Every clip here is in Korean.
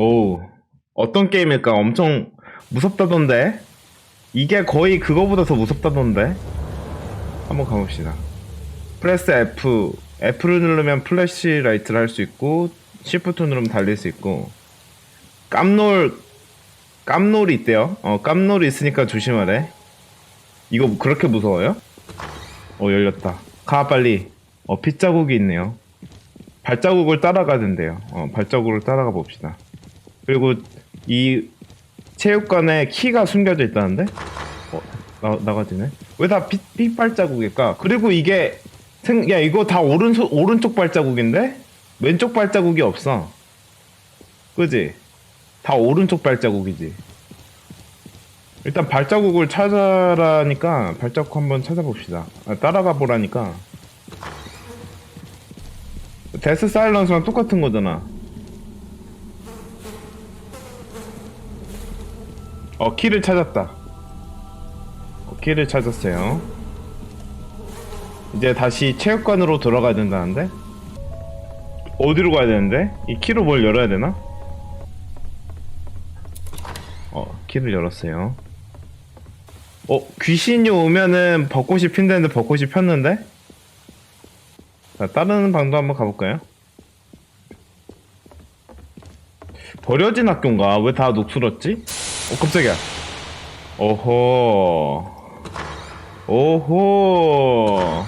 오, 어떤 게임일까? 엄청 무섭다던데? 이게 거의 그거보다 더 무섭다던데? 한번 가봅시다. 프레스 F. F를 누르면 플래시 라이트를 할 수 있고, Shift 누르면 달릴 수 있고, 깜놀, 깜놀이 있대요. 어, 깜놀이 있으니까 조심하래. 이거 그렇게 무서워요? 어, 열렸다. 가, 빨리. 어, 핏자국이 있네요. 발자국을 따라가야 된대요. 어, 발자국을 따라가 봅시다. 그리고 이 체육관에 키가 숨겨져 있다는데? 어, 나, 나가지네? 왜 다 핏발자국일까? 그리고 이게, 생, 야, 이거 다 오른손, 오른쪽 발자국인데? 왼쪽 발자국이 없어. 그지? 다 오른쪽 발자국이지. 일단 발자국을 찾아라니까 발자국 한번 찾아봅시다. 아, 따라가 보라니까. 데스 사일런스랑 똑같은 거잖아. 어, 키를 찾았다. 어, 키를 찾았어요. 이제 다시 체육관으로 돌아가야 된다는데? 어디로 가야 되는데? 이 키로 뭘 열어야 되나? 어, 키를 열었어요. 어, 귀신이 오면은 벚꽃이 핀다는데 벚꽃이 폈는데? 자, 다른 방도 한번 가볼까요? 버려진 학교인가? 왜 다 녹슬었지? 어, 깜짝이야. 오호. 오호.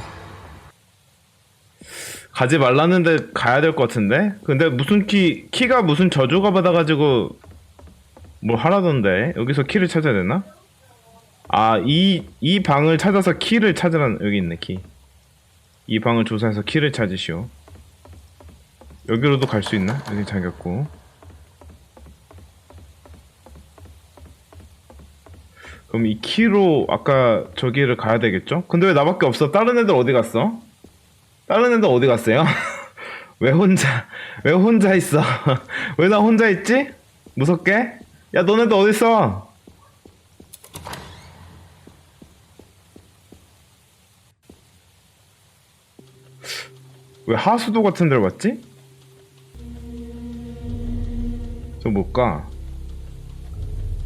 가지 말라는데 가야 될 것 같은데? 근데 무슨 키, 키가 무슨 저주가 받아가지고 뭘 하라던데? 여기서 키를 찾아야 되나? 아, 이, 이 방을 찾아서 키를 찾으라는, 여기 있네, 키. 이 방을 조사해서 키를 찾으시오. 여기로도 갈 수 있나? 여기 잠겼고. 그럼 이 키로 아까 저기를 가야 되겠죠? 근데 왜 나밖에 없어? 다른 애들 어디 갔어? 다른 애들 어디 갔어요? 왜 혼자, 왜 혼자 있어? 왜 나 혼자 있지? 무섭게? 야, 너네들 어디 있어? 왜 하수도 같은 데를 왔지? 저 뭘까?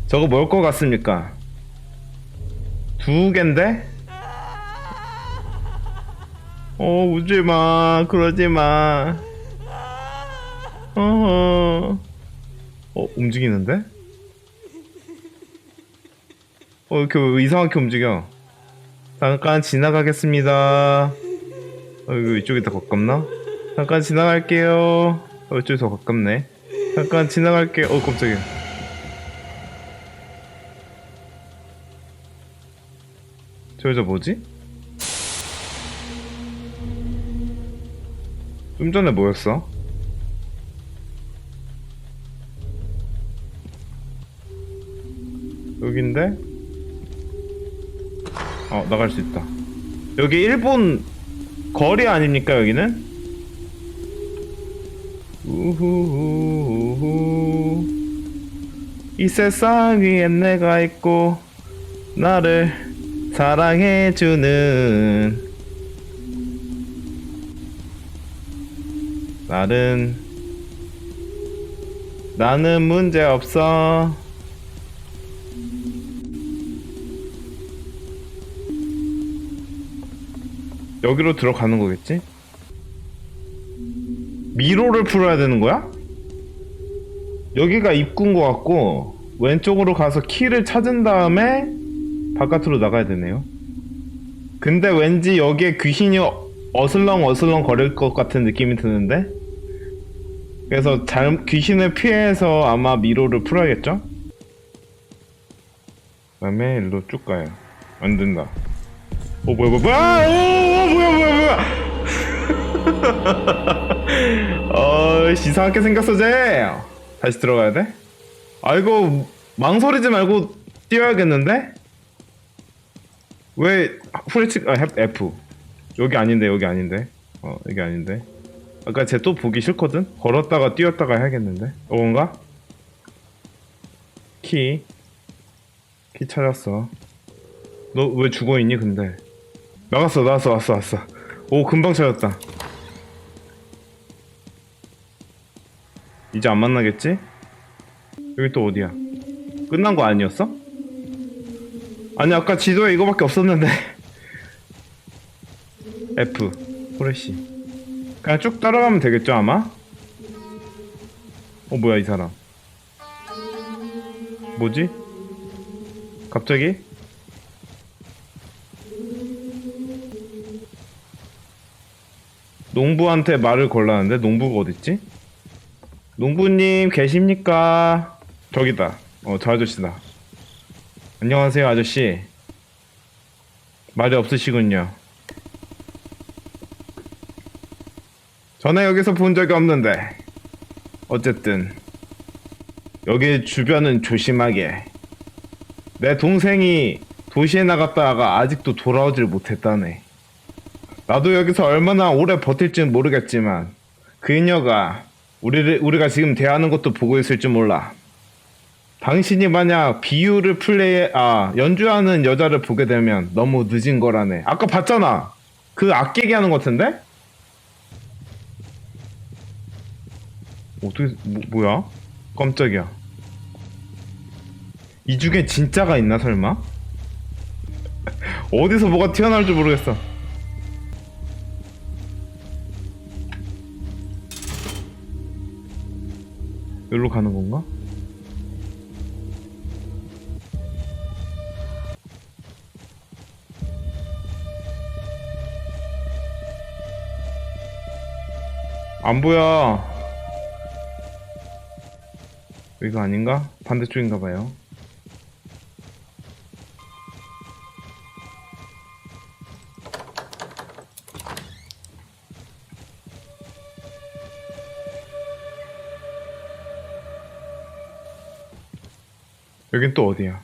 저거 뭘 것 같습니까? 두 갠데? 어, 우지 마. 그러지 마. 어허. 어, 움직이는데? 어, 이렇게 왜 이상하게 움직여. 잠깐 지나가겠습니다. 어, 이거 이쪽이 더 가깝나? 잠깐 지나갈게요. 어, 이쪽이 더 가깝네. 잠깐 지나갈게요. 어, 깜짝이야. 저 여자 뭐지? 좀 전에 뭐였어? 여긴데? 어, 나갈 수 있다. 여기 일본 거리 아닙니까, 여기는? 우후후후. 이 세상 위엔 내가 있고, 나를 사랑해주는 나는 나는 문제 없어. 여기로 들어가는 거겠지? 미로를 풀어야 되는 거야? 여기가 입구인 것 같고 왼쪽으로 가서 키를 찾은 다음에 바깥으로 나가야 되네요. 근데 왠지 여기에 귀신이 어슬렁 어슬렁 거릴 것 같은 느낌이 드는데? 그래서 잘, 귀신을 피해서 아마 미로를 풀어야겠죠? 그 다음에 일로 쭉 가요. 안 된다. 어, 뭐야, 뭐야, 뭐야! 오, 뭐야, 뭐야, 뭐야! 어, 이상하게 생겼어, 쟤! 다시 들어가야 돼? 아이고, 망설이지 말고 뛰어야겠는데? 왜, 후레치, 아, F. 여기 아닌데, 여기 아닌데. 어, 여기 아닌데. 아까 쟤 또 보기 싫거든? 걸었다가 뛰었다가 해야겠는데? 이건가? 키. 키 찾았어. 너 왜 죽어 있니, 근데? 나갔어, 나왔어, 왔어, 왔어. 오, 금방 찾았다. 이제 안 만나겠지? 여기 또 어디야? 끝난 거 아니었어? 아니 아까 지도에 이거밖에 없었는데 F 후레쉬 그냥 쭉 따라가면 되겠죠 아마? 어 뭐야 이 사람 뭐지? 갑자기? 농부한테 말을 걸라는데 농부가 어딨지? 농부님 계십니까? 저기다. 어, 저 아저씨다. 안녕하세요, 아저씨. 말이 없으시군요. 전에 여기서 본 적이 없는데. 어쨌든 여기 주변은 조심하게. 내 동생이 도시에 나갔다가 아직도 돌아오질 못했다네. 나도 여기서 얼마나 오래 버틸지는 모르겠지만 그녀가 우리를 우리가 지금 대하는 것도 보고 있을지 몰라. 당신이 만약 비유를 플레이 아 연주하는 여자를 보게 되면 너무 늦은 거라네. 아까 봤잖아. 그 악기 얘기하는 것 같은데? 어떻게 뭐, 뭐야? 깜짝이야. 이 중에 진짜가 있나 설마? 어디서 뭐가 튀어나올 줄 모르겠어. 여기로 가는 건가? 안 보여. 여기가 아닌가? 반대쪽인가 봐요. 여긴 또 어디야?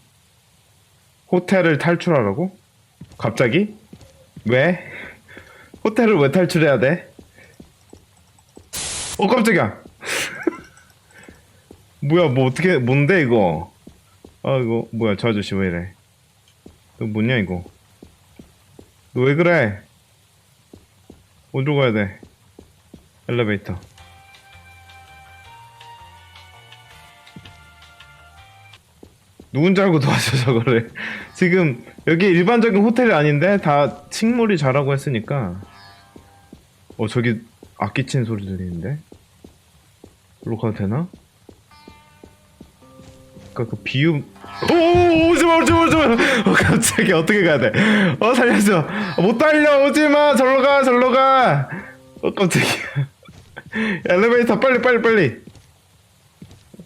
호텔을 탈출하라고? 갑자기? 왜? 호텔을 왜 탈출해야 돼? 어 깜짝이야. 뭐야 뭐 어떻게 뭔데 이거? 아 이거 뭐야 저 아저씨 왜 이래? 너 뭐냐 이거? 너 왜 그래? 어디로 가야 돼? 엘리베이터. 누군지 알고 도와줘 저거를. 지금 여기 일반적인 호텔이 아닌데 다 식물이 자라고 했으니까. 어 저기 악기 친 소리 들리는데 일로 가도 되나? 아까 그 비유 오 오지마 오지마 오지마. 어 갑자기 어떻게 가야 돼 어 살려줘. 못 달려. 오지마. 절로 가 절로 가어 깜짝이야. 엘리베이터 빨리 빨리 빨리.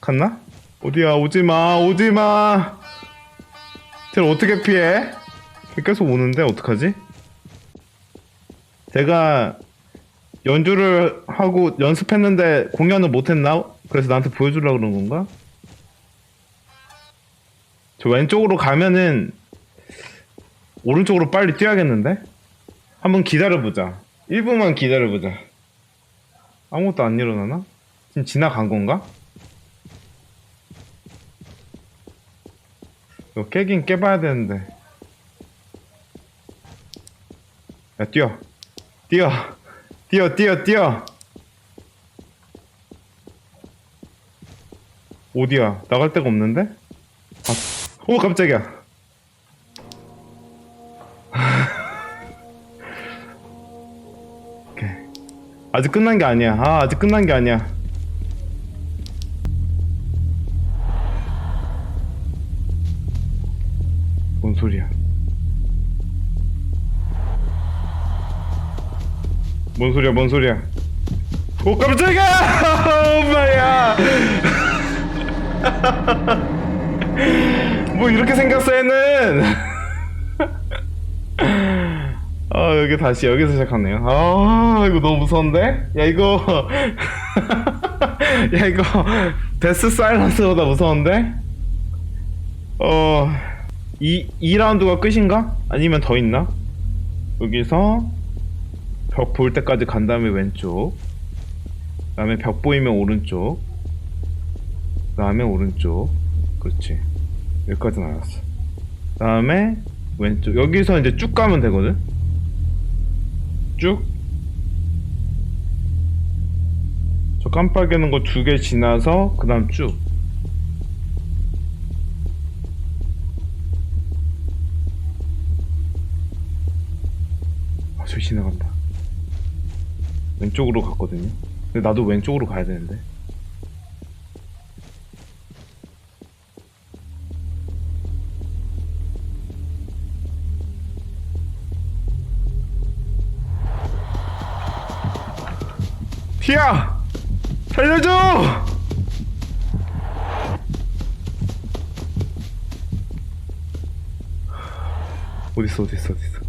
갔나? 어디야? 오지마 오지마. 쟤 어떻게 피해? 계속 오는데 어떡하지? 제가 연주를 하고 연습했는데 공연을 못했나? 그래서 나한테 보여주려고 그런 건가? 저 왼쪽으로 가면은 오른쪽으로 빨리 뛰어야겠는데? 한번 기다려보자 1분만 기다려보자 아무것도 안 일어나나? 지금 지나간 건가? 이거 깨긴 깨봐야 되는데 야 뛰어 뛰어 뛰어 뛰어 뛰어. 어디야? 나갈 데가 없는데? 아, 오 깜짝이야. 오케이. 아직 끝난 게 아니야. 아 아직 끝난 게 아니야. 뭔 소리야 뭔 소리야 뭔 소리야? 오 깜짝이야! 엄마야! 뭐 이렇게 얘는? 아 여기 다시 여기서 시작하네요. 아 이거 너무 무서운데? 야 이거. 야 이거 데스 사일런스보다 무서운데? 어... 이, 2라운드가 끝인가? 아니면 더 있나? 여기서 벽 볼 때까지 간 다음에 왼쪽. 그 다음에 벽 보이면 오른쪽. 그 다음에 오른쪽. 그렇지. 여기까지 나왔어. 그 다음에 왼쪽. 여기서 이제 쭉 가면 되거든? 쭉 저 깜빡이는 거 두 개 지나서 그 다음 쭉. 아, 저기 지나간다. 왼쪽으로 갔거든요. 근데 나도 왼쪽으로 가야 되는데. 티야! 살려줘! 어딨어 어딨어 어딨어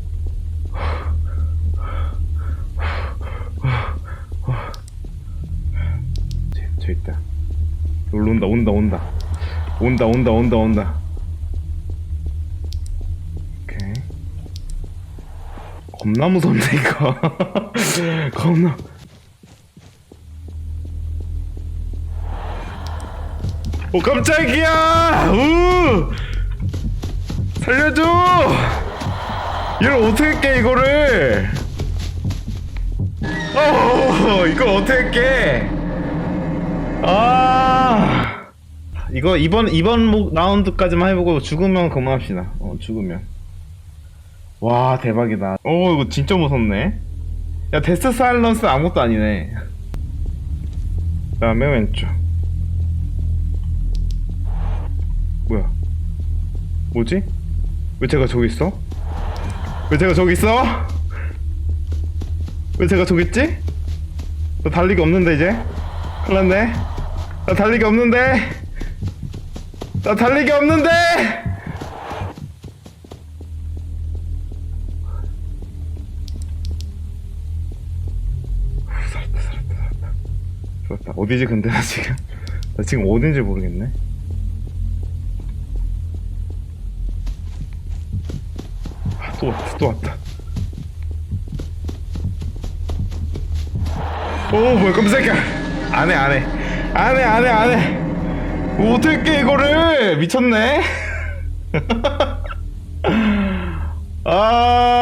온다 온다 온다. 온다 온다 온다 온다. 오케이. 겁나 무섭네 이거. 겁나. 오 깜짝이야! 우! 살려줘! 이걸 어떻게 깨 이거를? 어 이걸 어떻게 깨? 아, 이거 이번 이번 목- 라운드까지만 해보고 죽으면 그만합시다. 어 죽으면. 와 대박이다. 오 이거 진짜 무섭네. 야 데스 사일런스 아무것도 아니네. 그다음에 왼쪽. 뭐야? 뭐지? 왜 제가 저기 있어? 왜 제가 저기 있어? 왜 제가 저기 있지? 나 달리기 없는데 이제? 큰일 났네 나 달리기 없는데 나 달리기 없는데! 어디지 근데? 나 지금 나 지금 어딘지 모르겠네. 아, 또 왔다 또 왔다. 오 뭐야 깜짝이야 안해 안해 안해 안해 안해 뭐 어떻게 깨 이거를 미쳤네? 아